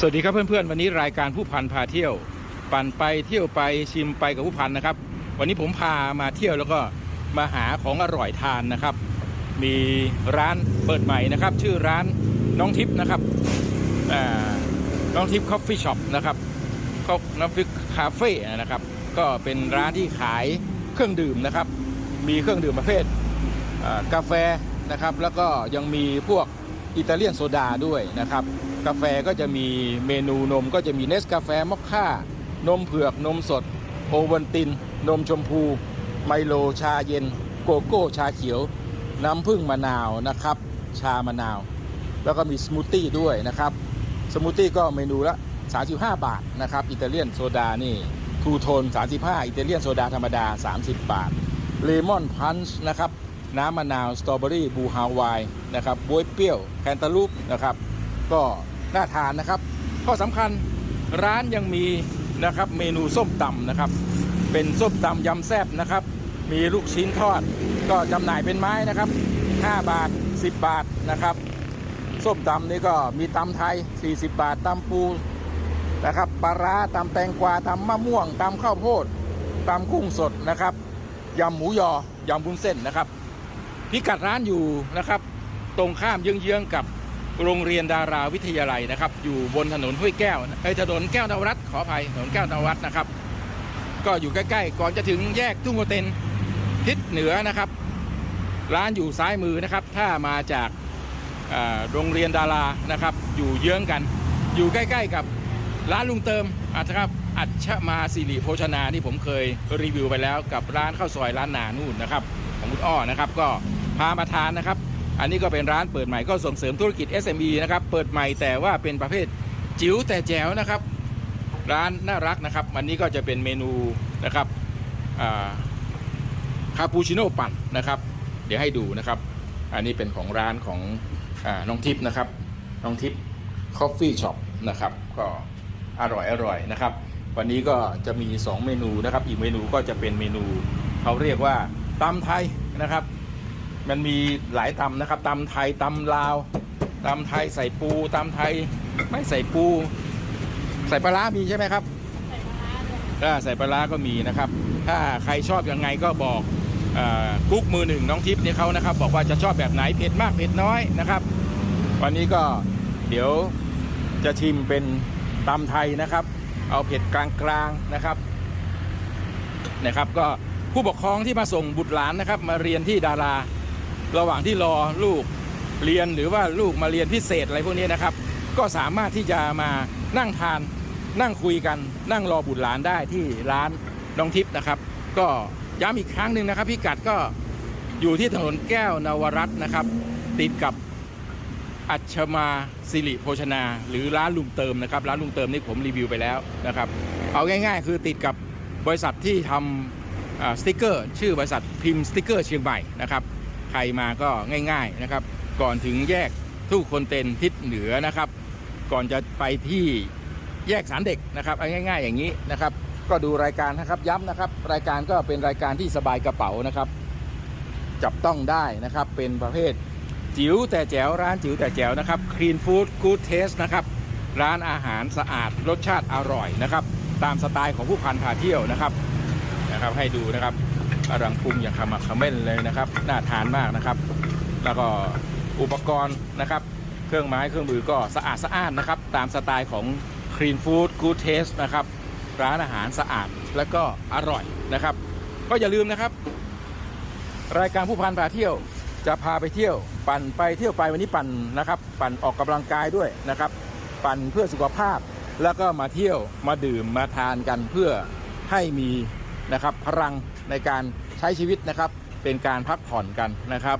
สวัสดีครับเพื่อนๆวันนี้รายการผู้พันพาเที่ยว ปั่นไปเที่ยวไปชิมไปกับผู้พันนะครับ วันนี้ผมพามาเที่ยวแล้วก็มาหาของอร่อยทานนะครับ มีร้านเปิดใหม่นะครับ ชื่อร้านน้องทิพย์นะครับน้องทิพย์คอฟฟี่ช็อปนะครับก็น้องทิพย์คาเฟ่นะครับ ก็เป็นร้านที่ขายเครื่องดื่มนะครับ มีเครื่องดื่มประเภทกาแฟนะครับ แล้วก็ยังมีพวก อิตาเลียนโซดาด้วยนะครับ กาแฟก็จะมีเมนูนมก็จะมีเนสกาแฟมอคค่านมเผือกนมสด โอวัลติน นมชมพู ไมโลชาเย็น โกโก้ชาเขียว น้ำผึ้งมะนาวนะครับ ชามะนาว แล้วก็มีสมูทตี้ด้วยนะครับ สมูทตี้ก็เมนูละ 35 บาทนะครับ อิตาเลียนโซดานี่ทูโทน 35 อิตาเลียนโซดาธรรมดา 30 บาทเลมอนพันช์นะครับ น้ำมะนาวสตรอเบอรี่บูฮาวายนะครับบวยเปรี้ยวแคนตาลูปนะครับ ก็น่าทานนะครับ ข้อสำคัญร้านยังมีนะครับเมนูส้มตำนะครับ เป็นส้มตำยำแซ่บนะครับ มีลูกชิ้นทอด ก็จำหน่ายเป็นไม้นะครับ 5 บาท 10 บาทนะครับส้มตำนี่ก็มีตำไทย 40 บาทตำปูนะครับปลาร้าตำแตงกวาตำมะม่วงตำข้าวโพดตำกุ้งสดนะครับยำหมูยอยำบุ้นเส้นนะครับ พิกัดร้านอยู่นะครับ ตรงข้ามเยื้องๆกับโรงเรียนดาราวิทยาลัยนะครับ อยู่บนถนนห้วยแก้วเอ้ถนนแก้วนวรัตขออภัยถนนแก้วนวรัตนะครับ ก็อยู่ใกล้ๆ ก่อนจะถึงแยกทุ่งโกเต็นทิศเหนือนะครับ ร้านอยู่ซ้ายมือนะครับ ถ้ามาจากาโรงเรียนดารานะครับ อยู่เยื้องกัน อยู่ใกล้ ๆ กับร้านลุงเติมอาจจะครับอัจฉมาสิริโภชนาที่ผมเคยรีวิวไปแล้วกับร้านข้าวซอยร้านนานู่นนะครับ ของคุณอ้อนะครับก็ พามาทานนะครับ อันนี้ก็เป็นร้านเปิดใหม่ก็ส่งเสริมธุรกิจ SME นะครับ เปิดใหม่แต่ว่าเป็นประเภทจิ๋วแต่แจ๋วนะครับ ร้านน่ารักนะครับ วันนี้ก็จะเป็นเมนูนะครับคาปูชิโน่ปั่นนะครับ เดี๋ยวให้ดูนะครับ อันนี้เป็นของร้านของอน้องทิพย์นะครับ น้องทิพย์คอฟฟี่ช็อปนะครับ ก็อร่อยอร่อยนะครับ วันนี้ก็จะมี 2 เมนูนะครับ อีกเมนูก็จะเป็นเมนูเขาเรียกว่าตำไทยนะครับ มันมีหลายตำนะครับตำไทยตำลาวตำไทยใส่ปูตำไทยไม่ใส่ปู ใส่ปลาร้ามีใช่ไหมครับอ่าใส่ปลาร้าก็มีนะครับ ถ้าใครชอบยังไงก็บอกเออกุ๊กมือหนึ่งน้องทิพย์เนี่ยเขานะครับ บอกว่าจะชอบแบบไหนเผ็ดมากเผ็ดน้อยนะครับ วันนี้ก็เดี๋ยวจะชิมเป็นตำไทยนะครับ เอาเผ็ดกลางๆนะครับนะครับ ก็ผู้ปกครองที่มาส่งบุตรหลานนะครับ มาเรียนที่ดารา ระหว่างที่รอลูกเรียนหรือว่าลูกมาเรียนพิเศษอะไรพวกนี้นะครับ ก็สามารถที่จะมานั่งทานนั่งคุยกันนั่งรอบุตรหลานได้ที่ร้านน้องทิพย์นะครับ ก็ย้ำอีกครั้งหนึ่งนะครับพิกัดก็อยู่ที่ถนนแก้วนวรัตน์นะครับ ติดกับอัชมาสิริโภชนา หรือร้านลุงเติมนะครับ ร้านลุงเติมนี่ผมรีวิวไปแล้วนะครับ เอาง่ายๆ คือติดกับบริษัทที่ทำสติกเกอร์ ชื่อบริษัทพิมพ์สติกเกอร์เชียงใหม่นะครับ ใครมาก็ง่าย ๆนะครับ ก่อนถึงแยกทุกคนเต็นทิศเหนือนะครับ ก่อนจะไปที่แยกสารเด็กนะครับง่ายๆ อย่างนี้นะครับ ก็ดูรายการนะครับย้ำนะครับ รายการก็เป็นรายการที่สบายกระเป๋านะครับ จับต้องได้นะครับเป็นประเภทจิ๋วแต่แจ๋วร้านจิ๋วแต่แจ๋วนะครับ Clean Food Good Taste นะครับร้านอาหารสะอาดรสชาติอร่อยนะครับ ตามสไตล์ของผู้พันพาเที่ยวนะครับนะครับ ให้ดูนะครับ อรังปรุงอย่างขมักเขม้นเลยนะครับ น่าทานมากนะครับ แล้วก็อุปกรณ์นะครับ เครื่องไม้เครื่องมือก็สะอาดสะอ้านนะครับ ตามสไตล์ของ Clean Food Good Taste นะครับ ร้านอาหารสะอาดและก็อร่อยนะครับ ก็อย่าลืมนะครับ รายการผู้พันพาเที่ยวจะพาไปเที่ยว ปั่นไปเที่ยวไปวันนี้ปั่นนะครับ ปั่นออกกำลังกายด้วยนะครับ ปั่นเพื่อสุขภาพแล้วก็มาเที่ยวมาดื่มมาทานกันเพื่อให้มีนะครับพลัง ในการใช้ชีวิตนะครับเป็นการพักผ่อนกันนะครับ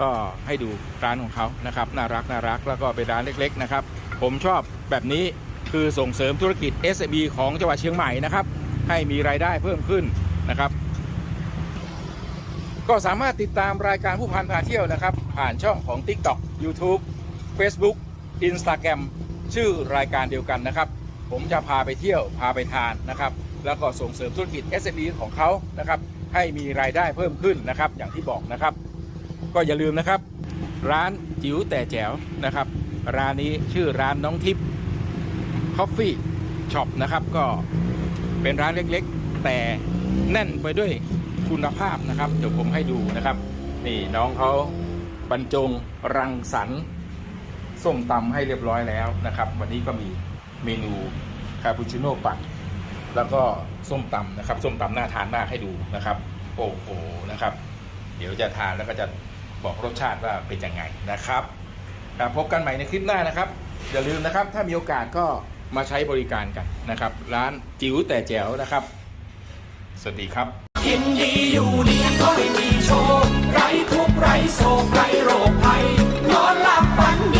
ก็ให้ดูร้านของเขานะครับน่ารักน่ารักแล้วก็เป็นร้านเล็กๆนะครับ ผมชอบแบบนี้คือส่งเสริมธุรกิจ SME ของจังหวัดเชียงใหม่นะครับ ให้มีรายได้เพิ่มขึ้นนะครับ ก็สามารถติดตามรายการผู้พันพาเที่ยวนะครับ ผ่านช่องของ TikTok YouTube Facebook Instagram ชื่อรายการเดียวกันนะครับ ผมจะพาไปเที่ยวพาไปทานนะครับ แล้วก็ส่งเสริมธุรกิจ SME ของเขานะครับ ให้มีรายได้เพิ่มขึ้นนะครับ อย่างที่บอกนะครับ ก็อย่าลืมนะครับ ร้านจิ๋วแต่แจ๋วนะครับ ร้านนี้ชื่อร้านน้องทิพย์ Coffee Shop นะครับ ก็เป็นร้านเล็กๆ แต่แน่นไปด้วยคุณภาพนะครับ เดี๋ยวผมให้ดูนะครับ นี่น้องเขาบรรจงรังสรรค์ส้มตำให้เรียบร้อยแล้วนะครับ วันนี้ก็มีเมนูคาปูชิโน่ปั่น แล้วก็ส้มตำนะครับ ส้มตำน่าทานมากให้ดูนะครับ โอ้โหนะครับ เดี๋ยวจะทานแล้วก็จะบอกรสชาติว่าเป็นยังไงนะครับพบกันใหม่ในคลิปหน้านะครับ อย่าลืมนะครับ ถ้ามีโอกาสก็มาใช้บริการกันนะครับ ร้านจิ๋วแต่แจ๋วนะครับ สวัสดีครับกินดีอยู่ดีก็ไม่มีโชคไรทุกไรโศกไรโรคภัยนอนหลับฝันดี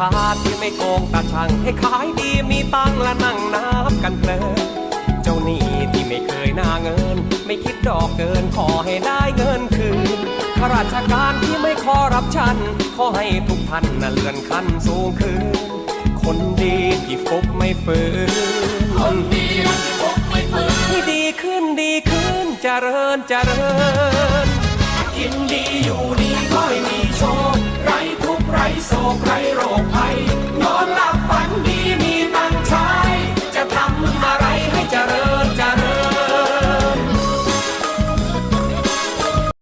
ค้าที่ไม่โกงตาช่างให้ขายดีมีตังและนั่งนับกันเพลินเจ้าหนี้ที่ไม่เคยหน้าเงิน ไม่คิดดอกเกินขอให้ได้เงินคืนข้าราชการที่ไม่ขอรับชัน ขอให้ทุกท่านน่ะเลื่อนขั้นสูงขึ้นคนดีที่ฟุกไม่ฝืนคนดีที่ฟุกไม่ฝืนให้ดีขึ้นดีขึ้นเจริญเจริญ